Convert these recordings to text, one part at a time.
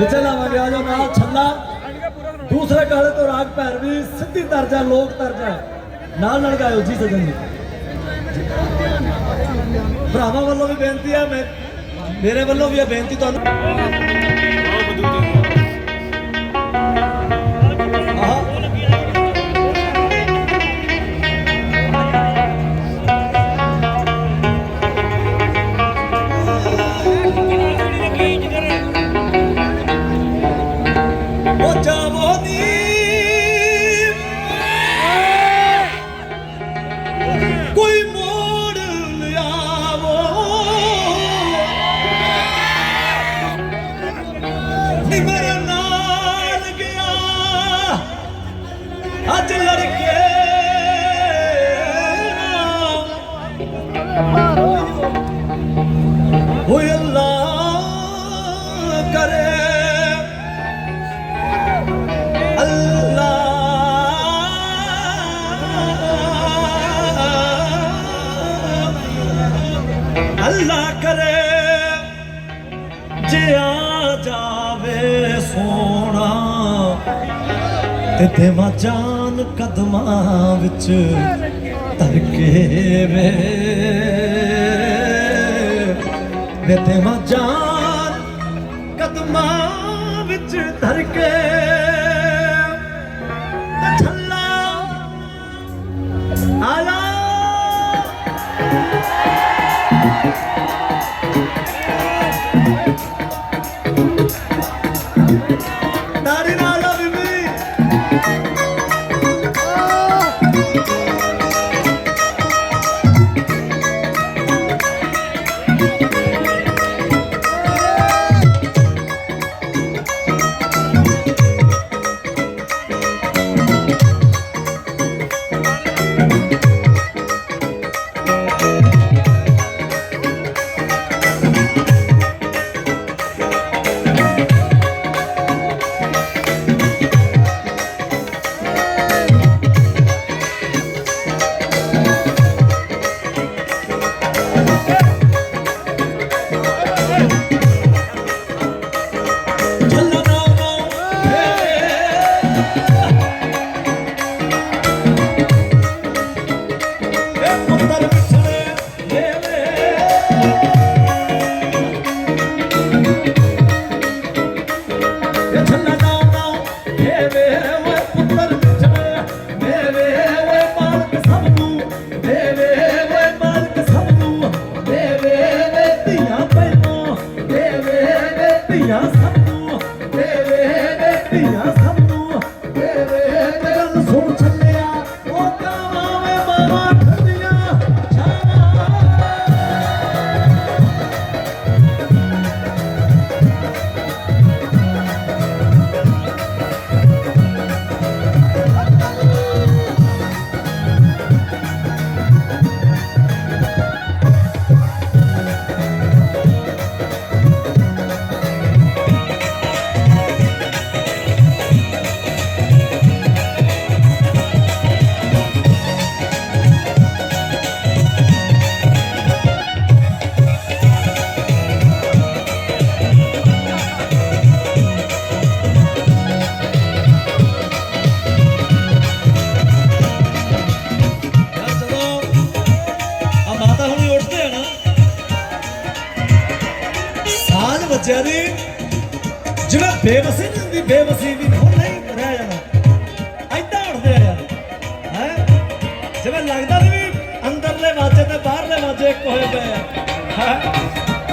ਵਿਚੇ ਲਾਵਾਂਗੇ, ਆ ਜਾਓ ਨਾਲ ਛੱਲਾ। ਦੂਸਰੇ ਕਾਲੇ ਤੋਂ ਰਾਗ ਭੈਰਵੀ, ਸਿੱਧੀ ਦਰਜਾ ਲੋਕ ਦਰਜਾ ਨਾਲ ਨਾਲ ਗਾਇਓ ਜੀ ਸਜਣ ਜੀ ਭਰਾਵਾਂ ਵੱਲੋਂ ਵੀ ਬੇਨਤੀ ਆ ਮੈਂ ਮੇਰੇ ਵੱਲੋਂ ਵੀ ਇਹ ਬੇਨਤੀ ਤੁਹਾਨੂੰ ਤੇ ਦੇਵਾ ਜਾਨ ਕਦਮਾਂ ਵਿੱਚ ਧਰ ਕੇ ਵੇ ਵੇ ਦੇਵਾ ਜਾਨ ਕਦਮਾਂ ਵਿੱਚ ਧਰ ਕੇ ਤੇ ਛੱਲਾ ਆਲਾ। ਸਾਲ ਬੱਚਿਆਂ ਦੀ ਜਿਵੇਂ ਬੇਵਸੀ ਨਹੀਂ ਹੁੰਦੀ, ਬੇਵਸੀ ਵੀ ਉਹ ਨਹੀਂ ਰਹਿ ਜਾਣਾ। ਐਦਾਂ ਉੱਠਦੇ ਆ। ਯਾਰ ਹੈ? ਜਿਵੇਂ ਲੱਗਦਾ ਵੀ ਅੰਦਰਲੇ ਵਾਜੇ ਤੇ ਬਾਹਰਲੇ ਵਾਜੇ ਇੱਕ ਹੋਏ ਪਏ ਆ।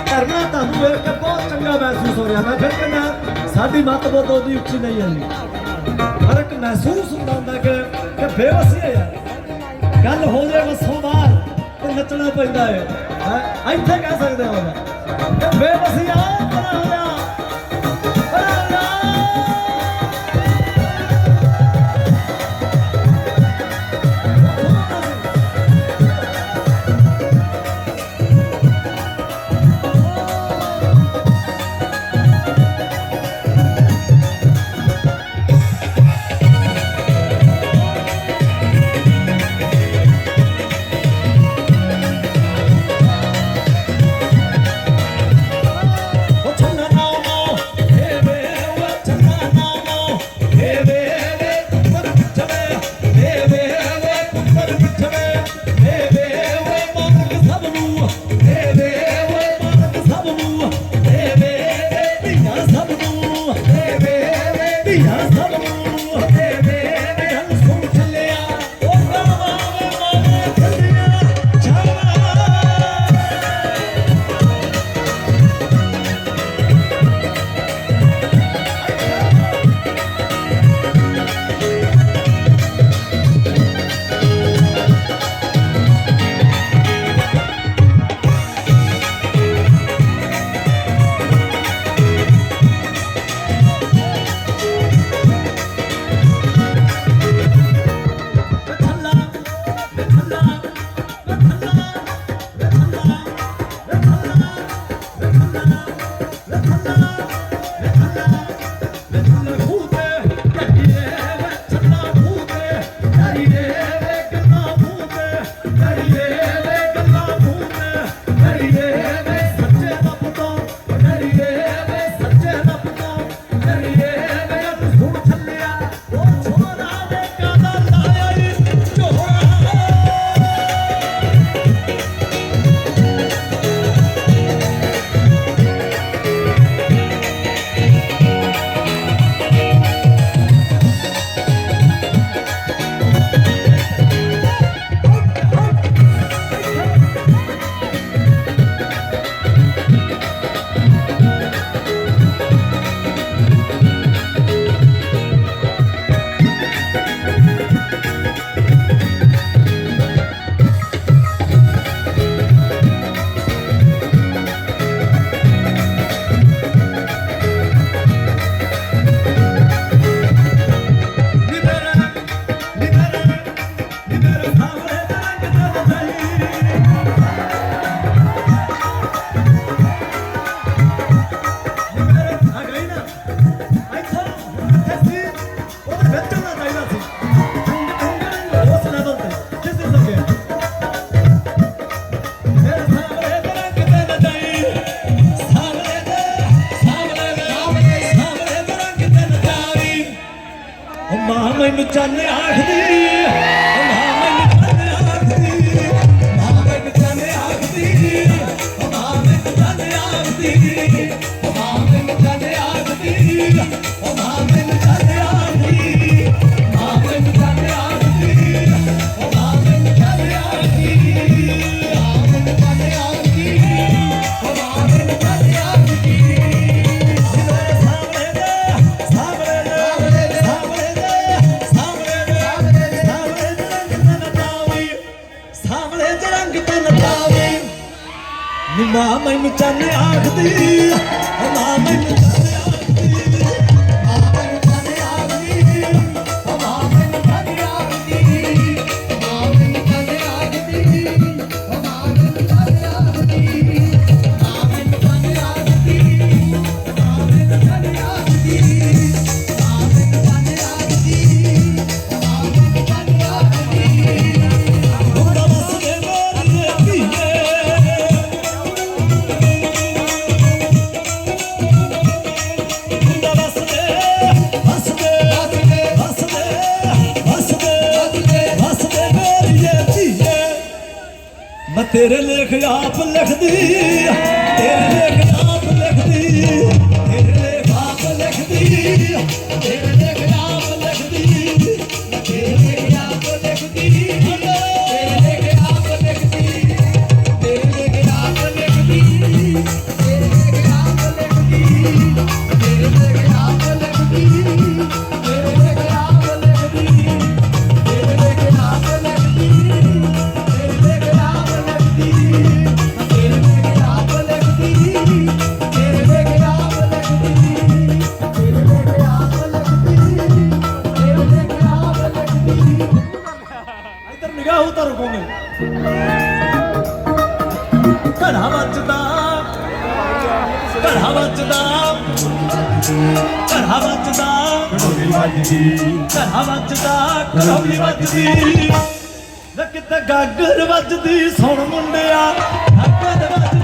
ਕਰਨਾ ਤੁਹਾਨੂੰ ਵੇਖ ਕੇ ਬਹੁਤ ਚੰਗਾ ਮਹਿਸੂਸ ਹੋ ਰਿਹਾ। ਮੈਂ ਫਿਰ ਕਹਿੰਦਾ, ਸਾਡੀ ਮੱਤ ਬਹੁਤ ਉਹਦੀ ਉੱਚੀ ਨਹੀਂ ਆਈ ਫ਼ਰਕ ਮਹਿਸੂਸ ਹੁੰਦਾ ਹੁੰਦਾ ਕਿ ਕਿ ਬੇਵਸੀ ਹੈ ਯਾਰ। ਗੱਲ ਹੋ ਜਾਵੇ ਵਸੋਂ ਬਾਹਰ, ਤੇ ਨੱਚਣਾ ਪੈਂਦਾ ਹੈ? ਇੱਥੇ ਕਹਿ ਸਕਦੇ ਹਾਂ ਮੈਂ। ਬੇਵਸੀ ਆ ਪਰਾਂ आप लिख दी ਵੱਜਦਾ ਕਲਮੀ ਵੱਜਦੀ। ਲੱਕ ਤੇ ਗਾਗਰ ਵੱਜਦੀ ਸੁਣ ਮੁੰਡਿਆ। ਗਾਗਰ ਵੱਜਦੀ।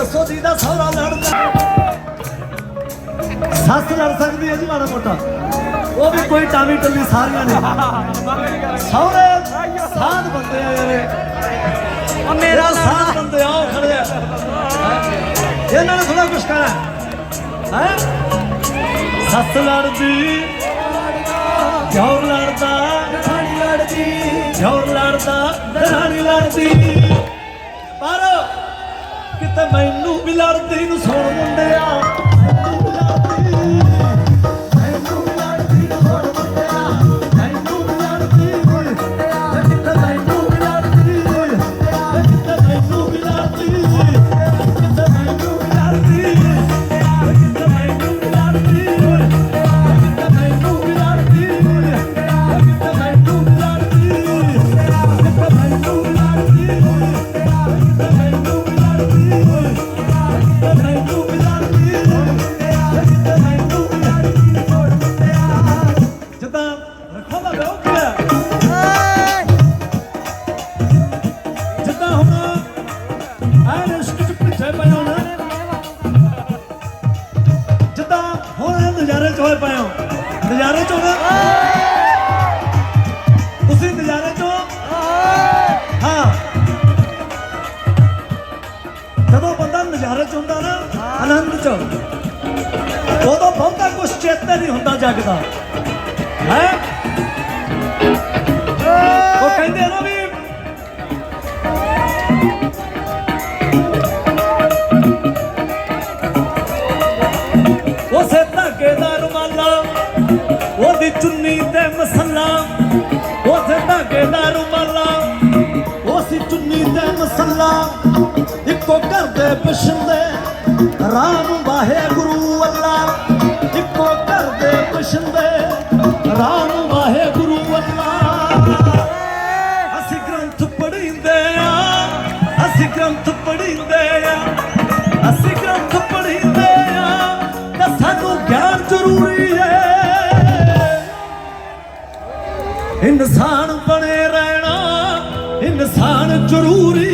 ਦੱਸੋ ਜੀ ਦਾ ਸਹੁਰਾ ਲੜਦਾ ਸੱਸ ਲੜ ਸਕਦੀ ਹੈ ਜੀ ਮਾੜਾ ਮੋਟਾ। ਉਹ ਵੀ ਕੋਈ ਟਾਵੀ ਟੱਲੀ ਸਾਰੀਆਂ ਨੇ। ਸਹੁਰੇ ਸਾਧ ਬੰਦੇ ਆ ਯਾਰੇ ਉਹ ਮੇਰਾ ਸਾਧ ਬੰਦੇ ਆ ਖੜੇ ਆ। ਇਹਨਾਂ ਨੂੰ ਥੋੜਾ ਕੁਛ ਕਰਾਂ ਹੈ? ਸੱਸ ਲੜਦੀ ਜੌਰ ਲੜਦਾ ਦਰਾਣੀ ਲੜਦੀ। ਜੌਰ ਲੜਦਾ ਦਰਾਣੀ ਲੜਦੀ। ਪਰ ਤੇ ਮੈਨੂੰ ਵੀ ਲੜਦੀ ਨੂੰ ਸੁਣ ਮੁੰਡਿਆ। ਨਜ਼ਾਰੇ ਚੋਂ ਤੁਸੀਂ ਨਜ਼ਾਰੇ ਚੋਂ? ਹਾਂ। ਜਦੋਂ ਬੰਦਾ ਨਜ਼ਾਰੇ ਚ ਹੁੰਦਾ ਨਾ, ਆਨੰਦ ਚ। ਉਦੋਂ ਬਹੁਤਾ ਕੁਛ ਚੇਤੇ ਨਹੀਂ ਹੁੰਦਾ ਜਗਦਾ। ਹੈ? ਉਹ ਕਹਿੰਦੇ ਨਾ ਦੇ ਰੁਮਾਲਾ ਉਹ ਸੀ ਚੁੰਨੀ ਤੇ ਮਸੱਲਾ, ਇੱਕੋ ਘਰ ਦੇ ਪਛੰਦੇ, ਰਾਮ ਵਾਹਿਗੁਰੂ ਅੱਲਾ, ਇੱਕੋ ਘਰ ਦੇ ਪਛੰਦੇ, ਰਾਮ ਵਾਹਿਗੁਰੂ ਅੱਲਾ। ਅਸੀਂ ਗ੍ਰੰਥ ਪੜ੍ਹਿੰਦੇ ਆ, ਅਸੀਂ ਗ੍ਰੰਥ ਪੜ੍ਹਿੰਦੇ ਆ, ਅਸੀਂ ਗ੍ਰੰਥ ਪੜ੍ਹਿੰਦੇ ਆ, ਤਾਂ ਸਾਨੂੰ ਗਿਆਨ ਜ਼ਰੂਰੀ ਹੈ। ਇਨਸਾਨ ਇਨਸਾਨ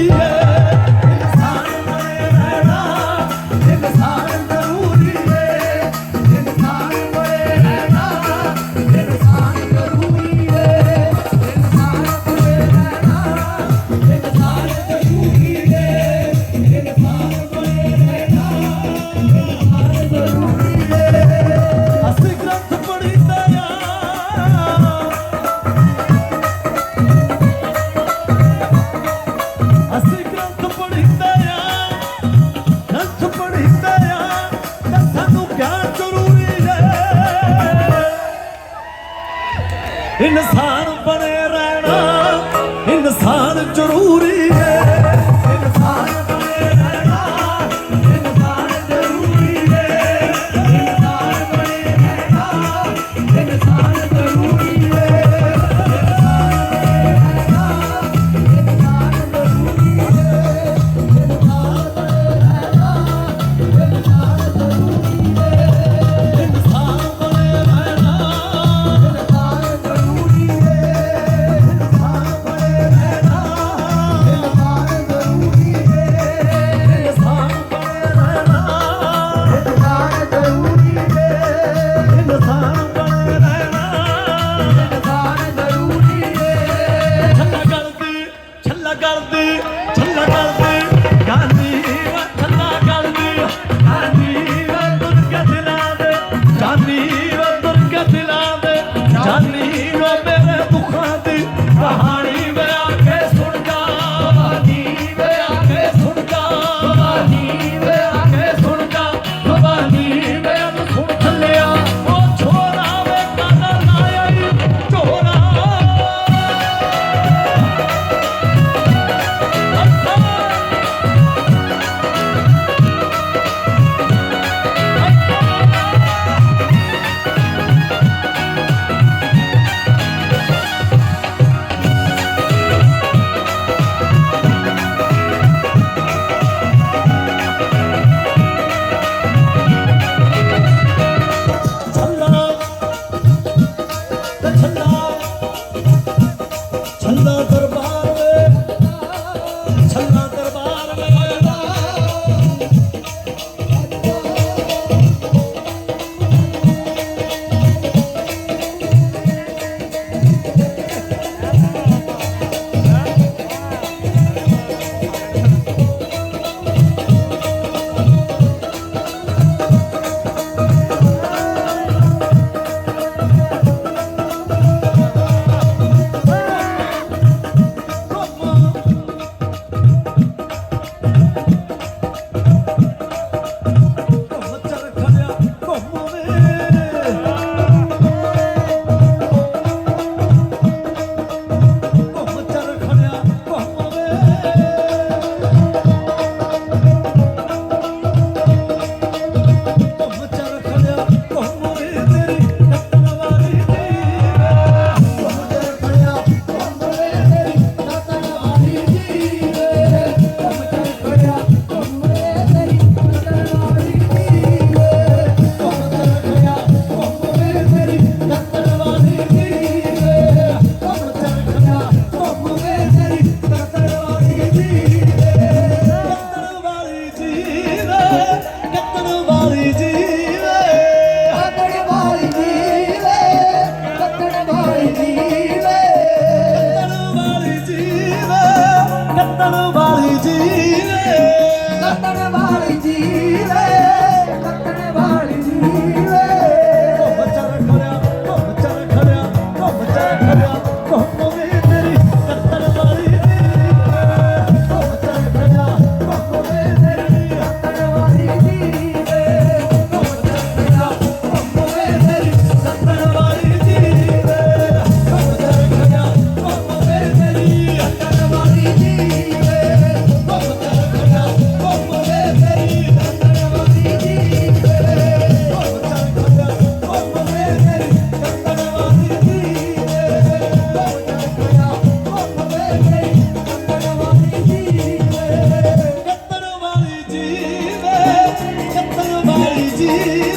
you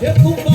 Yeah,